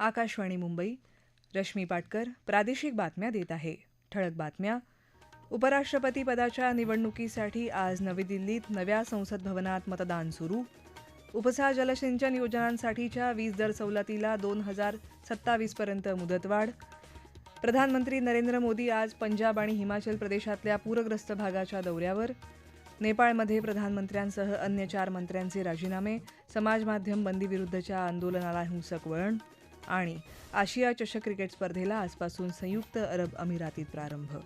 आकाशवाणी मुंबई रश्मी पाटकर प्रादेशिक बातम्या देत आहे. ठळक बातम्या. उपराष्ट्रपती पदाच्या निवडणुकीसाठी आज नवी दिल्लीत नव्या संसद भवनात मतदान सुरू. उपसा जलसिंचन योजनांसाठीच्या वीज दर सवलतीला दोन हजार सत्तावीसपर्यंत मुदतवाढ. प्रधानमंत्री नरेंद्र मोदी आज पंजाब आणि हिमाचल प्रदेशातल्या पूरग्रस्त भागाच्या दौऱ्यावर. नेपाळमध्ये प्रधानमंत्र्यांसह अन्य चार मंत्र्यांचे राजीनामे समाज माध्यम बंदीविरुद्धच्या आंदोलनाला हिंसक वळण. आणि आशिया चषक क्रिकेट स्पर्धेला आजपासून संयुक्त अरब अमिरातीत प्रारंभ.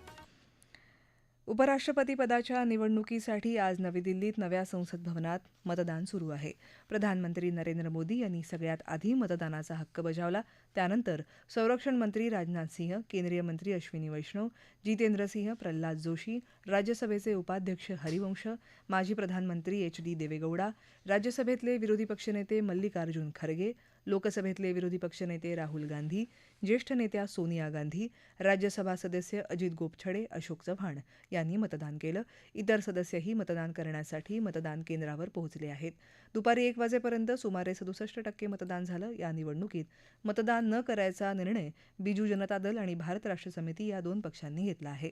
उपराष्ट्रपतीपदाच्या निवडणुकीसाठी आज नवी दिल्लीत नव्या संसद भवनात मतदान सुरू आहे. प्रधानमंत्री नरेंद्र मोदी यांनी सगळ्यात आधी मतदानाचा हक्क बजावला. त्यानंतर संरक्षण मंत्री राजनाथ सिंह केंद्रीय मंत्री अश्विनी वैष्णव जितेंद्र सिंह प्रल्हाद जोशी राज्यसभेचे उपाध्यक्ष हरिवंश माजी प्रधानमंत्री एच डी देवेगौडा राज्यसभेतले विरोधी पक्षनेते मल्लिकार्जुन खरगे लोकसभेतले विरोधी पक्षनेते राहुल गांधी ज्येष्ठ नेत्या सोनिया गांधी राज्यसभा सदस्य अजित गोपछडे अशोक चव्हाण यांनी मतदान केलं. इतर सदस्यही मतदान करण्यासाठी मतदान केंद्रावर पोहोचले आहेत. दुपारी एक वाजेपर्यंत सुमारे सदुसष्ट टक्के मतदान झालं या निवडणुकीत. मतदान न करायचा निर्णय बिजू जनता दल आणि भारत राष्ट्र समिती या दोन पक्षांनी घेतला आहे.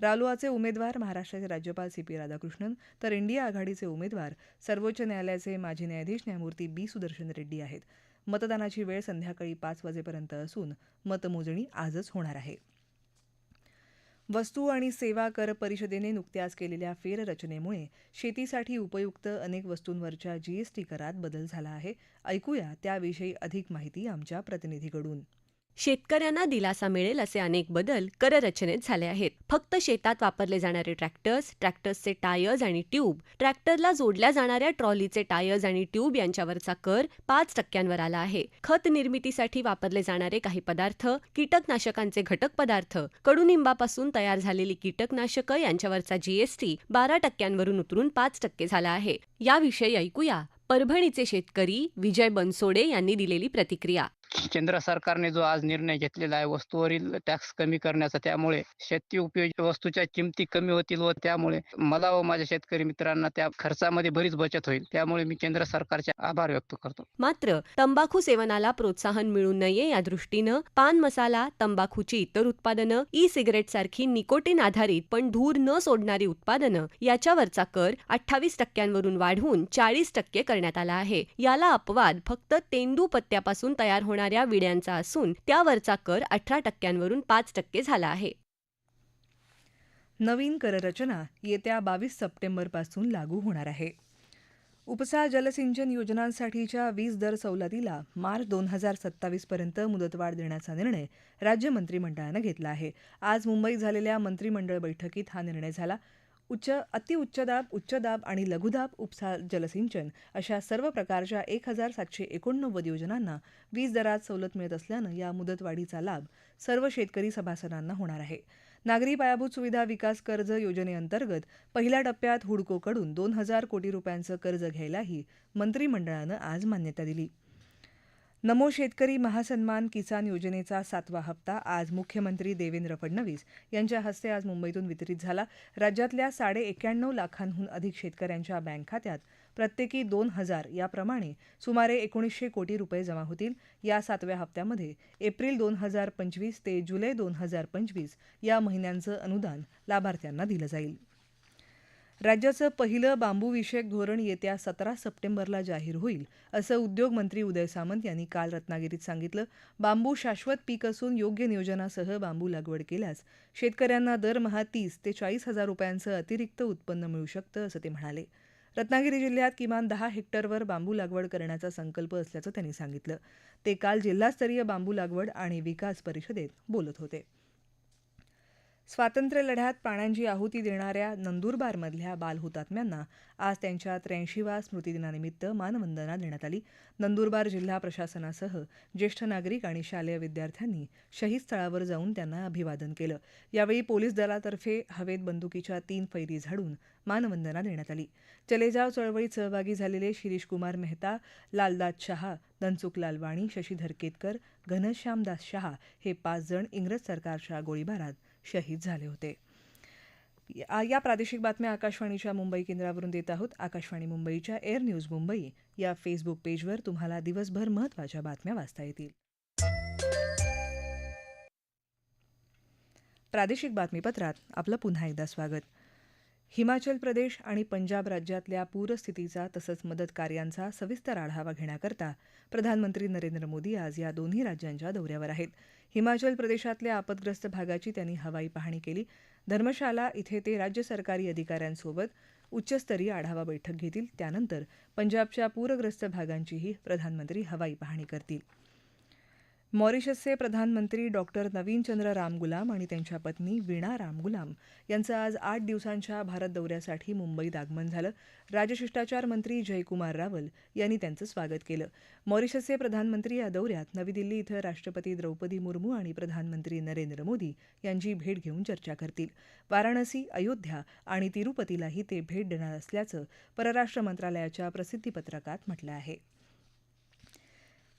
रालोआचे उमेदवार महाराष्ट्राचे राज्यपाल सी पी राधाकृष्णन तर इंडिया आघाडीचे उमेदवार सर्वोच्च न्यायालयाचे माजी न्यायाधीश न्यायमूर्ती बी सुदर्शन रेड्डी आहेत. मतदानाची वेळ संध्याकाळी पाच वाजेपर्यंत असून मतमोजणी आजच होणार आहे. वस्तू आणि सेवा कर परिषदेने नुकत्याच केलेल्या फेररचनेमुळे शेतीसाठी उपयुक्त अनेक वस्तूंवरच्या जीएसटी करात बदल झाला आहे. ऐकूया त्याविषयी अधिक माहिती आमच्या प्रतिनिधीकडून. शेतकऱ्यांना दिलासा मिळेल असे अनेक बदल कररचनेत झाले आहेत. फक्त शेतात वापरले जाणारे ट्रॅक्टर्स ट्रॅक्टर्सचे टायर्स आणि ट्यूब ट्रॅक्टरला जोडल्या जाणाऱ्या ट्रॉलीचे टायर्स आणि ट्यूब यांच्यावरचा कर पाच टक्क्यांवर आला आहे. खत निर्मितीसाठी वापरले जाणारे काही पदार्थ कीटकनाशकांचे घटक पदार्थ कडुनिंबापासून तयार झालेली कीटकनाशकं यांच्यावरचा जीएसटी बारा टक्क्यांवरून उतरून पाच टक्के झाला आहे. याविषयी ऐकूया परभणीचे शेतकरी विजय बनसोडे यांनी दिलेली प्रतिक्रिया. केंद्र सरकारने जो आज निर्णय घेतलेला आहे वस्तूवरील टॅक्स कमी करण्याचा त्यामुळे शेती उपयोगी वस्तूच्या किमती कमी होतील व त्यामुळे मला व माझ्या शेतकरी मित्रांना त्या खर्चामध्ये बरीच बचत होईल. त्यामुळे मी केंद्र सरकारचे आभार व्यक्त करतो. मात्र तंबाखू सेवनाला प्रोत्साहन मिळू नये या दृष्टीनं पान मसाला तंबाखूची इतर उत्पादनं ई सिगरेट सारखी निकोटीन आधारित पण धूर न सोडणारी उत्पादनं याच्यावरचा कर अठ्ठावीस टक्क्यांवरून वाढवून चाळीस टक्के करण्यात आला आहे. याला अपवाद फक्त तेंदू पत्त्यापासून तयार करणाऱ्या विड्यांचा असून त्यावरचा कर अठरा टक्क्यांवरून पाच टक्के झाला आहे. नवीन कररचना येत्या बावीस सप्टेंबरपासून लागू होणार आहे. उपसा जलसिंचन योजनांसाठीच्या वीज दर सवलतीला मार्च दोन हजार सत्तावीसपर्यंत मुदतवाढ देण्याचा निर्णय राज्य मंत्रिमंडळानं घेतला आहे. आज मुंबईत झालेल्या मंत्रिमंडळ बैठकीत हा निर्णय झाला. उच्च अतिउच्च दाब उच्च दाब आणि लघुदाब उपसा जलसिंचन अशा सर्व प्रकारच्या एक हजार सातशे एकोणनव्वद योजनांना वीज दरात सवलत मिळत असल्यानं या मुदतवाढीचा लाभ सर्व शेतकरी सभासदांना होणार आहे. नागरी पायाभूत सुविधा विकास कर्ज योजनेअंतर्गत पहिल्या टप्प्यात हुडकोकडून दोन हजार कोटी रुपयांचं कर्ज घ्यायलाही मंत्रिमंडळानं आज मान्यता दिली. नमो शेतकरी महासन्मान किसान योजनेचा सातवा हप्ता आज मुख्यमंत्री देवेंद्र फडणवीस यांच्या हस्ते आज मुंबईतून वितरित झाला. राज्यातल्या साडे एक्याण्णव लाखांहून अधिक शेतकऱ्यांच्या बँक खात्यात प्रत्येकी दोन हजार याप्रमाणे सुमारे एकोणीसशे कोटी रुपये जमा होतील. या सातव्या हप्त्यामध्ये एप्रिल दोन हजार पंचवीस ते जुलै दोन हजार पंचवीस या महिन्यांचं अनुदान लाभार्थ्यांना दिलं जाईल. राज्याचं पहिलं बांबूविषयक धोरण येत्या सतरा सप्टेंबरला जाहीर होईल असं उद्योगमंत्री उदय सामंत यांनी काल रत्नागिरीत सांगितलं. बांबू शाश्वत पीक असून योग्य नियोजनासह बांबू लागवड केल्यास शेतकऱ्यांना दरमहा तीस ते चाळीस हजार रुपयांचं अतिरिक्त उत्पन्न मिळू शकतं असं ते म्हणाले. रत्नागिरी जिल्ह्यात किमान दहा हेक्टरवर बांबू लागवड करण्याचा संकल्प असल्याचं त्यांनी सांगितलं. ते काल जिल्हास्तरीय बांबू लागवड आणि विकास परिषदेत बोलत होते. स्वातंत्र्यलढ्यात प्राणांची प्राण्यांची आहुती देणाऱ्या नंदुरबारमधल्या बालहुतात्म्यांना आज त्यांच्या त्र्याऐंशीव्या स्मृतिदिनानिमित्त मानवंदना देण्यात आली. नंदुरबार जिल्हा प्रशासनासह ज्येष्ठ नागरिक आणि शालेय विद्यार्थ्यांनी शहीद स्थळावर जाऊन त्यांना अभिवादन केलं. यावेळी पोलीस दलातर्फे हवेत बंदुकीच्या तीन फैरी झाडून मानवंदना देण्यात आली. चलेजाव चळवळीत सहभागी झालेले शिरीष कुमार मेहता लालदास शहा धनसुखलाल लालवाणी शशीधर केतकर घनश्यामदास शहा हे पाच जण इंग्रज सरकारच्या गोळीबारात शहीद झाले होते. या प्रादेशिक बातम्या आकाशवाणीच्या मुंबई केंद्रावरून देत आहोत. आकाशवाणी मुंबईच्या एअर न्यूज मुंबई या फेसबुक पेजवर तुम्हाला दिवसभर महत्त्वाच्या बातम्या वाचता येतील. प्रादेशिक बातमीपत्रात आपलं पुन्हा एकदा स्वागत. हिमाचल प्रदेश आणि पंजाब राज्यातल्या पूरस्थितीचा तसंच मदत कार्यांचा सविस्तर आढावा घेण्याकरता प्रधानमंत्री नरेंद्र मोदी आज या दोन्ही राज्यांच्या दौऱ्यावर आहेत. हिमाचल प्रदेशातल्या आपतग्रस्त भागाची त्यांनी हवाई पाहणी केली. धर्मशाला इथे ते राज्य सरकारी अधिकाऱ्यांसोबत उच्चस्तरीय आढावा बैठक घेतील. त्यानंतर पंजाबच्या पूरग्रस्त भागांचीही प्रधानमंत्री हवाई पाहणी करतील. मॉरिशसचे प्रधानमंत्री डॉक्टर नवीनचंद्र रामगुलाम आणि त्यांच्या पत्नी वीणा रामगुलाम यांचं आज आठ दिवसांच्या भारत दौऱ्यासाठी मुंबईत आगमन झालं. राजशिष्टाचार मंत्री जयकुमार रावल यांनी त्यांचं स्वागत केलं. मॉरिशसचे प्रधानमंत्री या दौऱ्यात नवी दिल्ली इथं राष्ट्रपती द्रौपदी मुर्मू आणि प्रधानमंत्री नरेंद्र मोदी यांची भेट घेऊन चर्चा करतील. वाराणसी अयोध्या आणि तिरुपतीलाही ते भेट देणार असल्याचं परराष्ट्र मंत्रालयाच्या प्रसिद्धीपत्रकात म्हटलं आहे.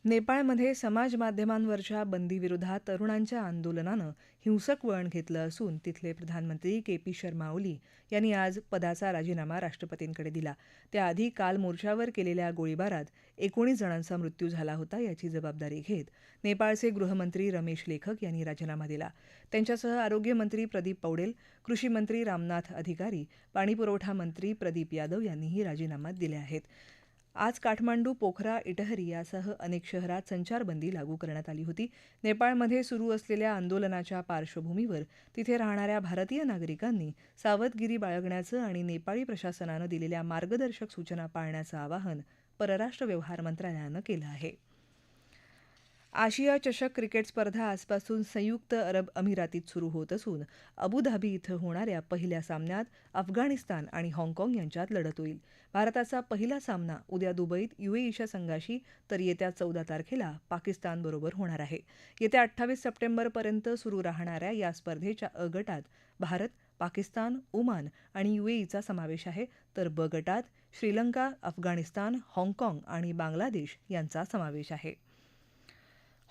नेपाळमध्ये समाज माध्यमांवरच्या बंदीविरोधात तरुणांच्या आंदोलनानं हिंसक वळण घेतलं असून तिथले प्रधानमंत्री के पी शर्मा ओली यांनी आज पदाचा राजीनामा राष्ट्रपतींकडे दिला. त्याआधी काल मोर्चावर केलेल्या गोळीबारात एकोणीस जणांचा मृत्यू झाला होता याची जबाबदारी घेत नेपाळचे गृहमंत्री रमेश लेखक यांनी राजीनामा दिला. त्यांच्यासह आरोग्यमंत्री प्रदीप पौडेल कृषीमंत्री रामनाथ अधिकारी पाणीपुरवठा मंत्री प्रदीप यादव यांनीही राजीनामा दिले आहेत. आज काठमांडू पोखरा इटहरी यासह अनेक शहरात संचारबंदी लागू करण्यात आली होती. नेपाळमध्ये सुरू असलेल्या आंदोलनाच्या पार्श्वभूमीवर तिथे राहणाऱ्या भारतीय नागरिकांनी सावधगिरी बाळगण्याचं आणि नेपाळी प्रशासनानं दिलेल्या मार्गदर्शक सूचना पाळण्याचं आवाहन परराष्ट्र व्यवहार मंत्रालयानं केलं आहे. आशिया चषक क्रिकेट स्पर्धा आजपासून संयुक्त अरब अमिरातीत सुरू होत असून अबुधाबी इथं होणाऱ्या पहिल्या सामन्यात अफगाणिस्तान आणि हाँगकाँग यांच्यात लढत होईल. भारताचा पहिला सामना उद्या दुबईत युएईच्या संघाशी तर येत्या चौदा तारखेला पाकिस्तानबरोबर होणार आहे. येत्या अठ्ठावीस सप्टेंबरपर्यंत सुरू राहणाऱ्या या स्पर्धेच्या अ गटात भारत पाकिस्तान ओमान आणि युएईचा समावेश आहे. तर ब गटात श्रीलंका अफगाणिस्तान हाँगकाँग आणि बांगलादेश यांचा समावेश आहे.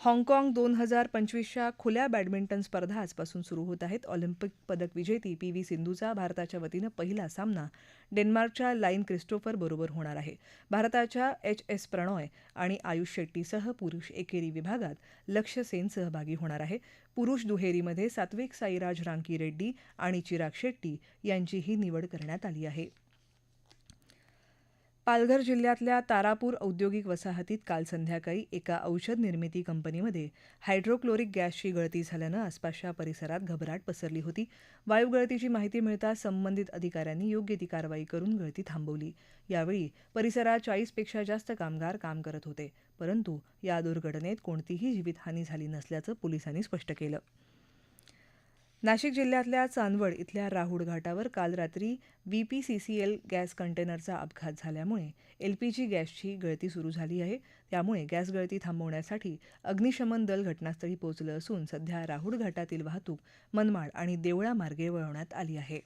हाँगकाँग दोन हजार पंचवीसच्या खुल्या बॅडमिंटन स्पर्धा आजपासून सुरू होत आहेत. ऑलिम्पिक पदक विजेती पी व्ही सिंधूचा भारताच्या वतीनं पहिला सामना डेन्मार्कच्या लाईन क्रिस्टोफर बरोबर होणार आहे. भारताच्या एच एस प्रणॉय आणि आयुष शेट्टीसह पुरुष एकेरी विभागात लक्ष्य सेन सहभागी होणार आहे. पुरुष दुहेरीमध्ये सात्विक साईराज रांकी रेड्डी आणि चिराग शेट्टी यांचीही निवड करण्यात आली आहे. पालघर जिल्ह्यातल्या तारापूर औद्योगिक वसाहतीत काल संध्याकाळी एका औषध निर्मिती कंपनीमध्ये हायड्रोक्लोरिक गॅसची गळती झाल्यानं आसपासच्या परिसरात घबराट पसरली होती. वायुगळतीची माहिती मिळताच संबंधित अधिकाऱ्यांनी योग्य ती कारवाई करून गळती थांबवली. यावेळी परिसरात चाळीसपेक्षा जास्त कामगार काम करत होते परंतु या दुर्घटनेत कोणतीही जीवितहानी झाली नसल्याचं पोलिसांनी स्पष्ट केलं. नाशिक जिल्ह्यातल्या चांदवड इथल्या राहुड घाटावर काल रात्री बीपीसीसीएल गॅस कंटेनरचा अपघात झाल्यामुळे एलपीजी गॅसची गळती सुरू झाली आहे. त्यामुळे गॅस गळती थांबवण्यासाठी अग्निशमन दल घटनास्थळी पोहोचलं असून सध्या राहुड घाटातील वाहतूक मनमाड आणि देवळा मार्गे वळवण्यात आली आहे.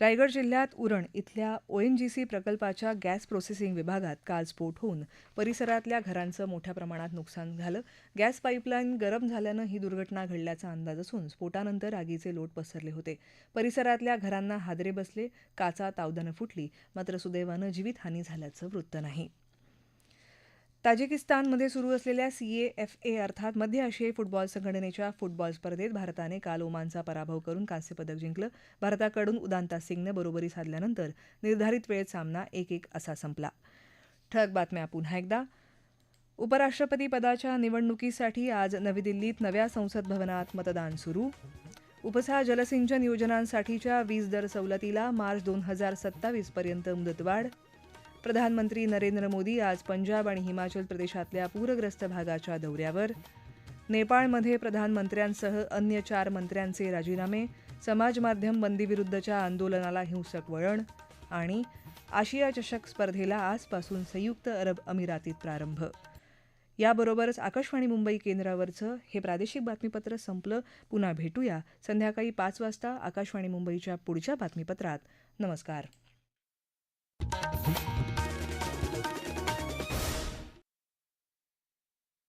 रायगड जिल्ह्यात उरण इथल्या ओएनजीसी प्रकल्पाच्या गॅस प्रोसेसिंग विभागात काल स्फोट होऊन परिसरातल्या घरांचं मोठ्या प्रमाणात नुकसान झालं. गॅस पाईपलाईन गरम झाल्यानं ही दुर्घटना घडल्याचा अंदाज असून स्फोटानंतर आगीचे लोट पसरले होते. परिसरातल्या घरांना हादरे बसले काचा तावदानं फुटली मात्र सुदैवानं जीवितहानी झाल्याचं वृत्त नाही. ताजिकिस्तानमध्ये सुरू असलेल्या सीए एफ ए अर्थात मध्य आशियाई फुटबॉल संघटनेच्या फुटबॉल स्पर्धेत भारताने काल ओमानचा पराभव करून कांस्यपदक जिंकलं. भारताकडून उदांता सिंगनं बरोबरी साधल्यानंतर निर्धारित वेळेत सामना एक एक असा संपला. ठळक बातम्या पुन्हा एकदा. उपराष्ट्रपती पदाच्या निवडणुकीसाठी आज नवी दिल्लीत नव्या संसद भवनात मतदान सुरू. उपसा जलसिंचन योजनांसाठीच्या वीज दर सवलतीला मार्च दोन हजार सत्तावीसपर्यंत मुदतवाढ. प्रधानमंत्री नरेंद्र मोदी आज पंजाब आणि हिमाचल प्रदेशातल्या पूरग्रस्त भागाच्या दौऱ्यावर. नेपाळमध्ये प्रधानमंत्र्यांसह अन्य चार मंत्र्यांचे राजीनामे समाज माध्यम बंदीविरुद्धच्या आंदोलनाला हिंसक वळण आणि आशिया चषक स्पर्धेला आजपासून संयुक्त अरब अमिरातीत प्रारंभ. याबरोबरच आकाशवाणी मुंबई केंद्रावरचं हे प्रादेशिक बातमीपत्र संपलं. पुन्हा भेटूया संध्याकाळी पाच वाजता आकाशवाणी मुंबईच्या पुढच्या बातमीपत्रात. नमस्कार.